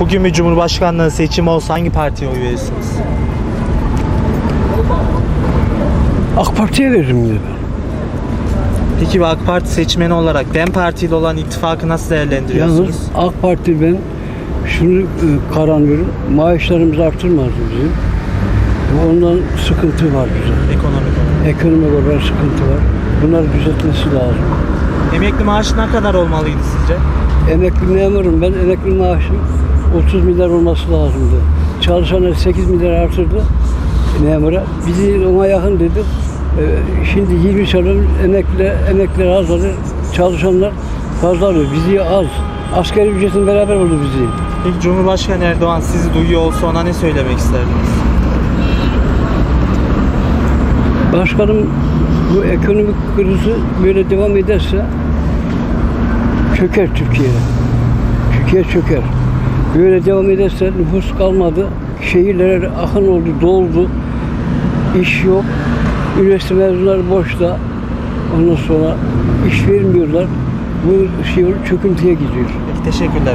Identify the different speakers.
Speaker 1: Bugün bir cumhurbaşkanlığı seçimi olsa hangi partiye oy verirsiniz?
Speaker 2: AK Parti'ye veririm ben.
Speaker 1: Peki bir AK Parti seçmeni olarak DEM Parti ile olan ittifakı nasıl değerlendiriyorsunuz?
Speaker 2: Yalnız AK Parti ben şunu e, karanlıyorum. Maaşlarımızı arttırmazdı bizim. Ondan sıkıntı var bize.
Speaker 1: Ekonomik olarak.
Speaker 2: Ekonomik olarak sıkıntı var. Bunlar düzeltmesi lazım.
Speaker 1: Emekli maaşı ne kadar olmalıydı sizce?
Speaker 2: Emekli memurum ben. Emekli maaşım 30 milyar olması lazımdı. Çalışanlar 8 milyar artırdı memura. Bizi ona yakın dedi. Ee, Şimdi 20 çalın emekliler, emekliler az alır. Çalışanlar fazla alıyor. Bizi az. Asgari ücretin beraber oldu bizi.
Speaker 1: Peki Cumhurbaşkanı Erdoğan sizi duyuyor olsa ona ne söylemek isterdiniz?
Speaker 2: Başkanım bu ekonomik krizi böyle devam ederse çöker Türkiye. Türkiye çöker. Böyle devam ederse nüfus kalmadı. Şehirlere akın oldu, doldu. İş yok. Üniversite mezunları boşta. Ondan sonra iş vermiyorlar. Bu şey çöküntüye gidiyor.
Speaker 1: Peki teşekkürler.